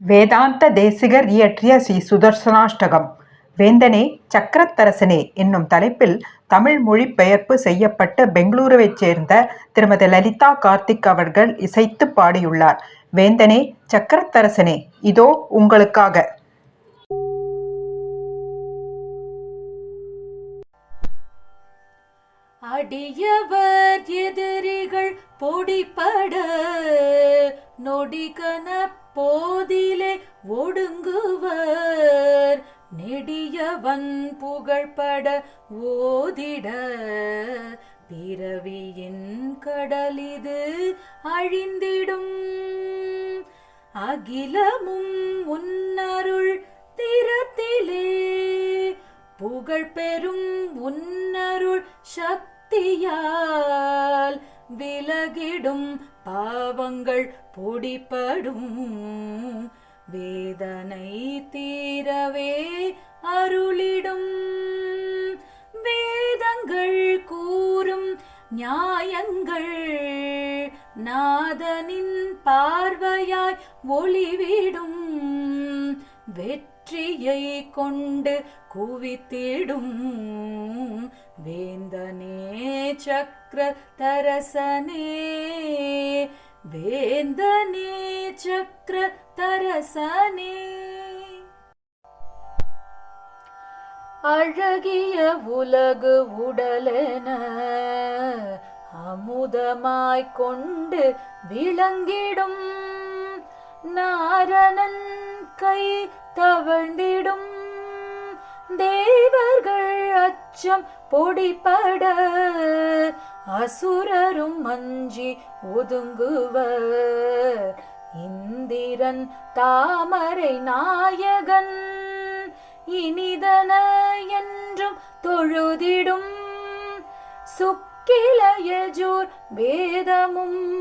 வேதாந்த தேசிகர் இயற்றிய ஸ்ரீ சுதர்சனாஷ்டகம் வேந்தனே சக்கரத்தரசனே என்னும் தலைப்பில் தமிழ் மொழிபெயர்ப்பு செய்யப்பட்டு பெங்களூருவைச் சேர்ந்த திருமதி லலிதா கார்த்திக் அவர்கள் இசைத்து பாடியுள்ளார். வேந்தனே சக்கரத்தரசனே இதோ உங்களுக்காக. அடியவர் எதிரிகள் பொடிப்பட நொடிகன போதிலே ஒடுங்குவர். நெடியவன் புகழ்பட ஓதிட. பிறவியின் கடலிது அழிந்திடும். அகிலமும் உன்னருள் திறத்திலே. புகழ் பெறும் உன்னருள் சக்தி பக்தியால் விலகிடும் பாவங்கள் பொடிப்படும் வேதனை தீரவே அருளிடும். வேதங்கள் கூறும் நியாயங்கள் நாதனின் பார்வையாய் ஒளிவிடும். வெற்றி வெற்றியை கொண்டு குவித்திடும் வேந்தனே சக்கர தரசனே வேந்தனே சக்கர தரசனே அழகிய உலகு உடலென அமுதமாய்க் கொண்டு விளங்கிடும் நாரணன் கை தவழ்ந்திடும். தேவர்கள் அச்சம் பொடிப்பட அசுரரும் மஞ்சி ஒதுங்குவர். இந்திரன் தாமரை நாயகன். இனிதன என்றும் தொழுதிடும். சுக்கிலயஜூர் வேதமும்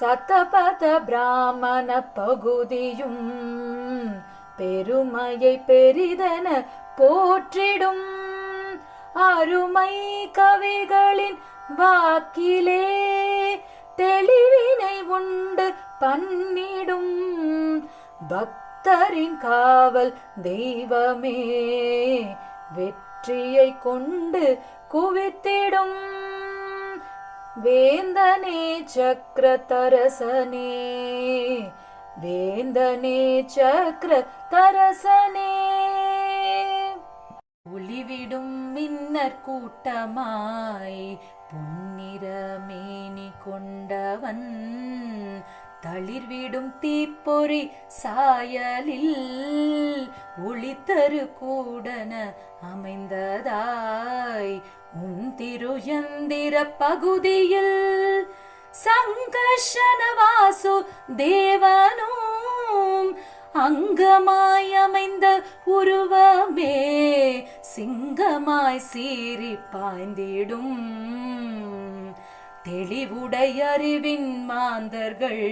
சத்தபத பிராமண பகுதியும் பெருமையை பெரிதென போற்றிடும். அருமை கவிகளின் வாக்கிலே தெளிவினை உண்டு பண்ணிடும். பக்தரின் காவல் தெய்வமே வெற்றியை கொண்டு குவித்திடும். வேந்தனே சக்கர தரசனே வேந்தனே சக்கர தரசனே ஒளிவிடும் மின்னர் கூட்டமாய் பொன்னிற மேனி கொண்டவன் தளிர்விடும் தீப்பொறி சாயலில் ஒளித்தரு கூடன அமைந்ததாய். உன் திருயந்திர பகுதியில் சங்கர்ஷனவாசு தேவனும் அங்கமாய் அமைந்த உருவமே சிங்கமாய் சீறி பாய்ந்திடும். தெளிவுடைய அறிவின் மாந்தர்கள்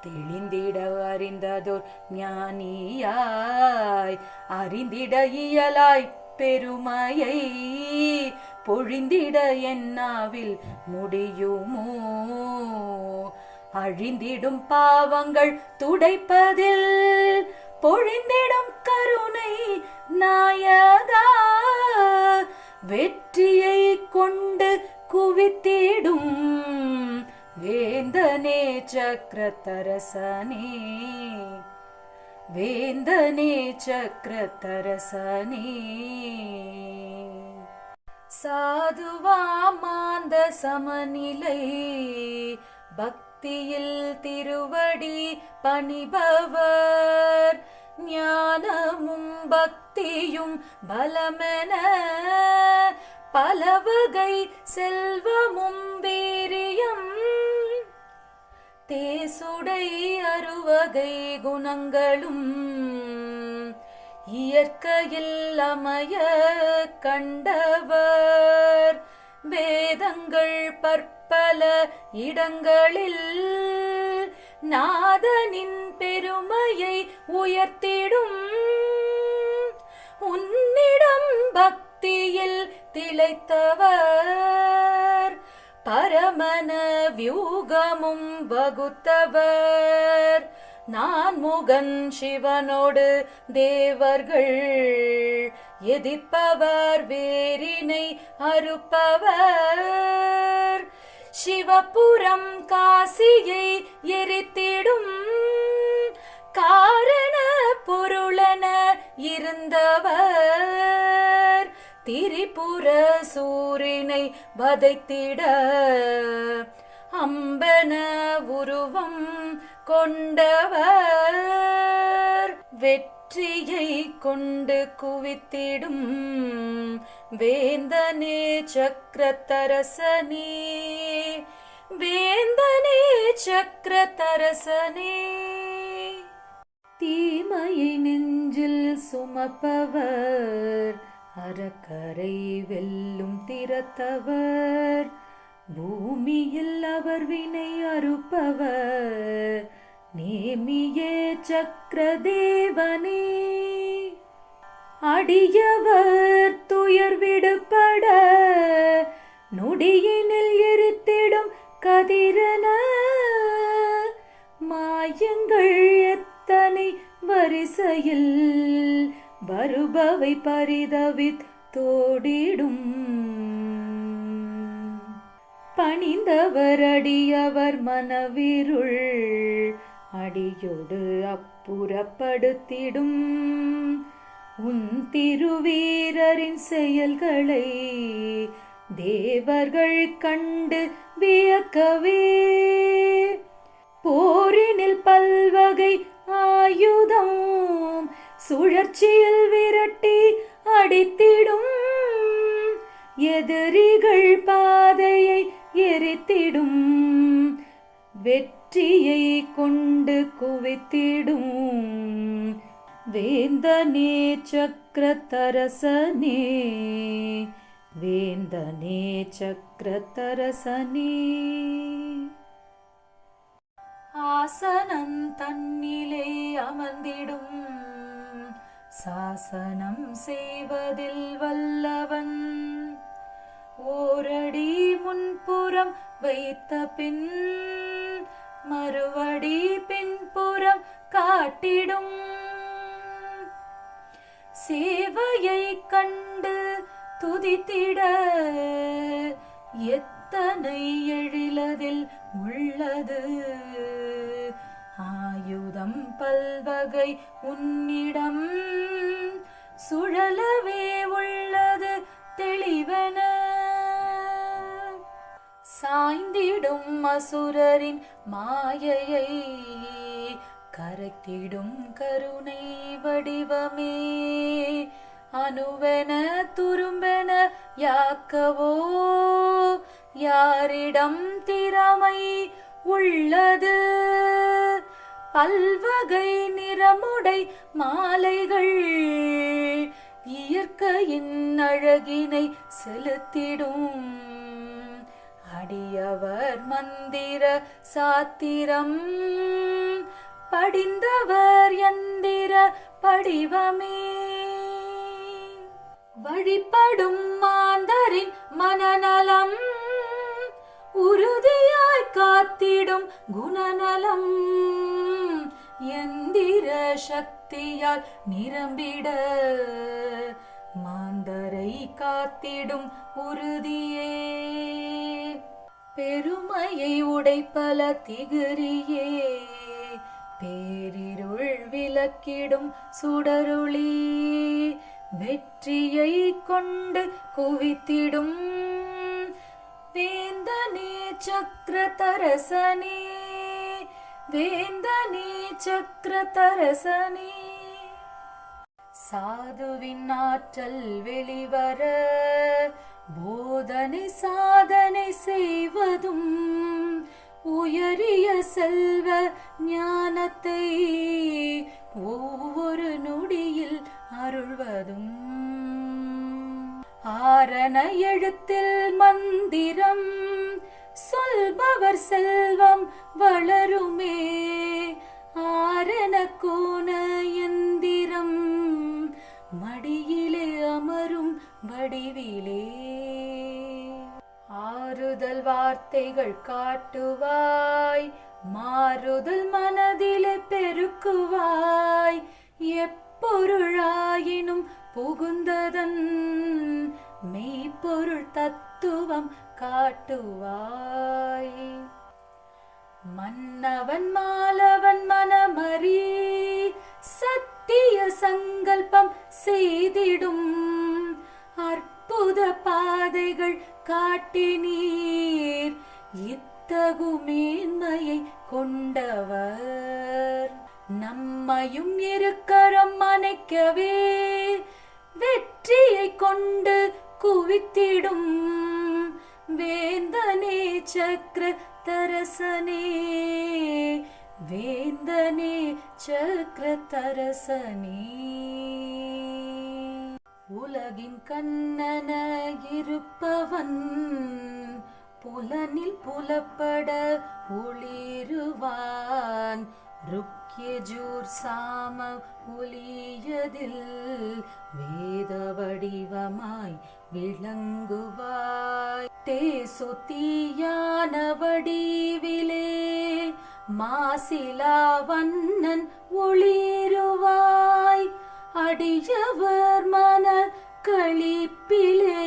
தெளிந்திட அறிந்ததோர் ஞானியாய் அறிந்திட இயலாய் பெருமையை பொழிந்திட என்னாவில் முடியுமோ? அழிந்திடும் பாவங்கள் துடைப்பதில் பொழிந்திடும் கருணை நாயதா வெற்றியை கொண்டு குவித்திடும் வேந்தனே சக்கரத்தரசனே வேந்தனே சக்கரத்தரசனே சாதுவாமாந்த சமநிலை பக்தியில் திருவடி பணிபவர் ஞானமும் பக்தியும் பலமென பலவகை செல்வமும் வீரியம். தேசுடை அருவகை குணங்களும். இயற்கையில் அமைய கண்டவர். வேதங்கள் பற்பல இடங்களில் நாதனின் பெருமையை உயர்த்திடும். உன்னிடம் பக்தியில் திளைத்தவர். பரமன வியூகமும் வகுத்தவர். நான் முகன் சிவனோடு தேவர்கள். எதிர்ப்பவர் வேரினை அறுப்பவர். சிவபுரம் காசியை எரித்திடும். காரண பொருளன இருந்தவர். திரிபுர சூரினை வதைத்திட அம்பன உருவம் கொண்டவர். வெற்றியை கொண்டு குவித்திடும் வேந்தனே சக்கரத்தரசனே. வேந்தனே சக்கரத்தரசனே. தீமையை நெஞ்சில் சுமப்பவர். அறக்கரை வெல்லும் திறத்தவர். பூமியில் அவர் வினை அறுப்பவர். நேமியே சக்கரதேவனே. அடியவர் துயர் விடுபட. நொடியினில் எரித்திடும் கதிரன. மாயங்கள் எத்தனை வரிசையில் வருபவை பரிதவித் தோடிடும். பணிந்தவர் மனவிருள் அடியோடு அப்புறப்படுத்திடும். உன் திருவீரரின் செயல்களை தேவர்கள் கண்டு வியக்கவே. போரினில் பல்வகை ஆயுதம் சுழற்சியில் விரட்டி அடித்திடும். எதிரிகள் பாதையை எரித்திடும். வெற்றியை கொண்டு குவித்திடும். வேந்தனே சக்கரத்தரசனே வேந்தனே சக்கரத்தரசனே. ஆசனம் தன்னிலே அமர்ந்திடும். சாசனம் செய்வதில் வல்லவன். ஓரடி முன்புறம் வைத்த பின் மறுவடி பின்புறம் காட்டிடும். சேவையை கண்டு துதித்திட எத்தனை எழிலதில் உள்ளது. ஆயுதம் பல்வகை உன்னிடம். சுழலவே உள்ளது தெளிவன. சாய்ந்திடும் அசுரரின் மாயையை கரைத்திடும் கருணை வடிவமே. அணுவென துரும்பென யாக்கவோ? யாரிடம் திறமை உள்ளது? பல்வகை நிறமுடை மாலைகள் இயற்கையின் அழகினை செலுத்திடும். அடியவர் மந்திர சாத்திரம் படிந்தவர் எந்திர படிவமே. வழிபடும் மாந்தரின் மனநலம் உறுதியாய் காத்திடும் குணநலம். எந்திர சக்தியால் நிரம்பிட மாந்தரை காத்திடும் உறுதியே. பெருமையை உடைப்பல திகிரியே. பேரிருள் விளக்கிடும் சுடருளி. வெற்றியை கொண்டு குவித்திடும். வேந்த சக்கரதரசனே வேந்தனே சக்கரதரசனே சாதுவின் ஆற்றல் வெளிவர போதனை சாதனை செய்வதும் உயரிய செல்வ ஞானத்தை ஒவ்வொரு நொடியில் அருள்வதும் ஆரண எழுத்தில் மந்திரம் சொல்பவர் செல்வம் வளருமே. ஆரண கோண எந்திரம் மடியிலே அமரும் வடிவிலே. ஆறுதல் வார்த்தைகள் காட்டுவாய் மாறுதல் மனதிலே பெருக்குவாய். எப்பொருளாயினும் புகுந்ததன் மெய்ப்பொருள் தத்துவம் காட்டுவாய். மன்னவன் மாலவன் மனமறி சத்திய சங்கல்பம் செய்திடும். அற்புத பாதைகள் காட்டினீர் இத்தகு மேன்மையை கொண்டவர். நம்மையும் இருக்கரம் அணைக்கவே வெற்றியை கொண்டு குவித்திடும். வேந்தனே சக்கர தரசனே வேந்தனே சக்கர தரசனே. உலகின் கண்ணன இருப்பவன் புலனில் புலப்பட ஒளிருவான். ருக்கியஜூர் சாம ஒளியதில் வேத வடிவமாய் விளங்குவாய். தேசுத்தியான வடிவிலே மாசிலா வண்ணன் ஒளிருவாய். அடியவர் மன களிப்பிலே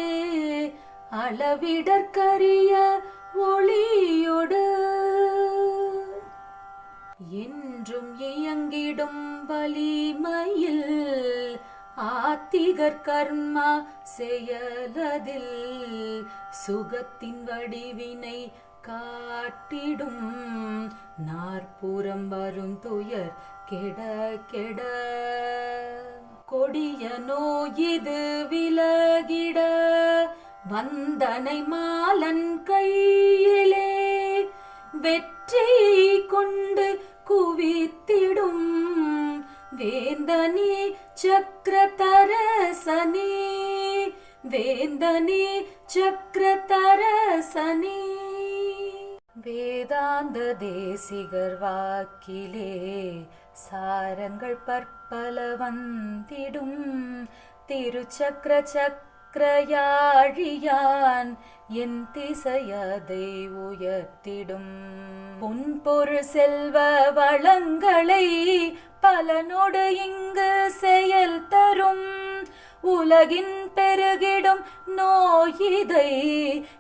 அளவிடற்கரிய ஒளியொடு. என்றும் இயங்கிடும் வலிமையில் ஆத்திகர் கர்மா செயலதில் சுகத்தின் வடிவினை காட்டிடும். நாற்புறம் வரும் துயர் கெட கெட. கொடிய நோயிது விலகிட வந்தனை மாலன் கையிலே வெற்றி கொண்டு குவித்திடும் வேந்தனே சக்கரதரசனே வேந்தனே சக்கரதரசனே. வேதாந்த தேசிகர் வாக்கிலே சாரங்கள் பற்பல வந்திடும். திருச்சக்கர சக்கரயாழியான் என் திசையதை உயர்த்திடும். பொன்பொருள் செல்வ வளங்களை பலனோடு இங்கு செயல் தரும். உலகின் பெருகிடும் நோயிதை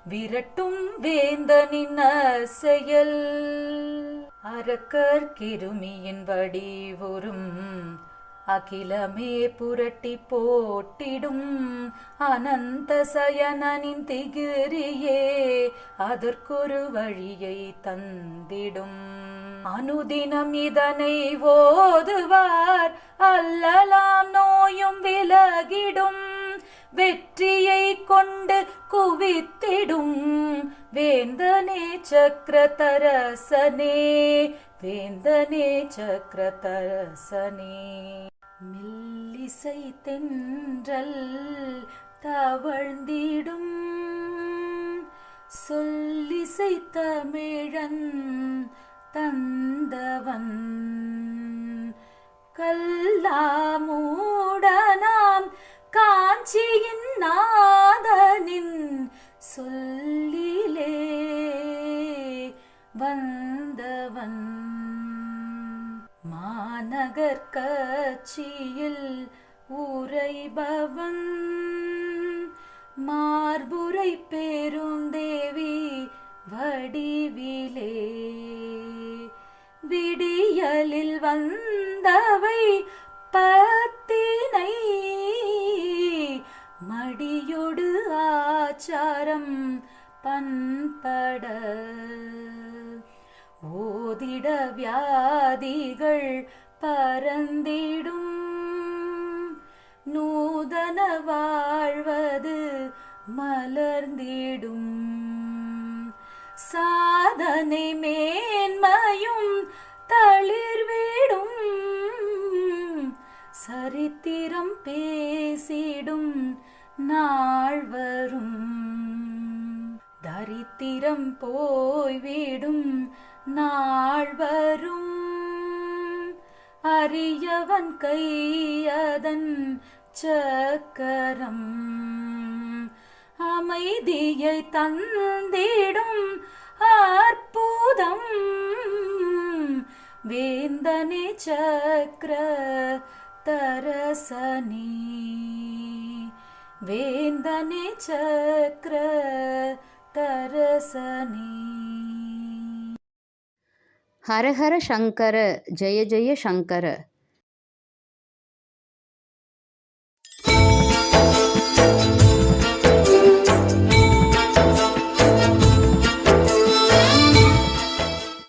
விரட்டும் வேந்தனின் செயல் அரக்கர் கிருமியின் வடிவுறும். அகிலமே புரட்டி போட்டிடும். அனந்த சயனனின் திகிரியே அதற்கொரு வழியை தந்திடும். அனுதினம் இதனை ஓதுவார் அல்லலாம் நோயும் விலகிடும் வெற்றியை கொண்டு குவித்திடும் வேந்தனே சக்கரதரசனே வேந்தனே சக்கரதரசனே மில்லிசை தென்றல் தவழ்ந்திடும் சொல்லிசை தமிழன் தன் தந்தவன் கல்லாமூடனாம் காஞ்சியின் நாதனின் சொல்லிலே வந்தவன். மாநகர் கட்சியில் உரைபவன் மார்புரை பெருந்தேவி வடிவிலே விடியலில் வந்தவை பத்தினை மடியொடு ஆச்சாரம் பண்பட. ஓதிட வியாதிகள் பரந்திடும் நூதன வாழ்வது மலர்ந்திடும். சாதனை மேன்மையும் தளிர்விடும் சரித்திரம் பேசிடும் நாள் வரும். தரித்திரம் போய்விடும் நாள் வரும். அரியவன் கையதன் சக்கரம் அமைதியை தந்திடும். वेन्दने चक्र तरसनी। वेन्दने चक्र तरसनी। हर हर शङ्कर जय जय शङ्कर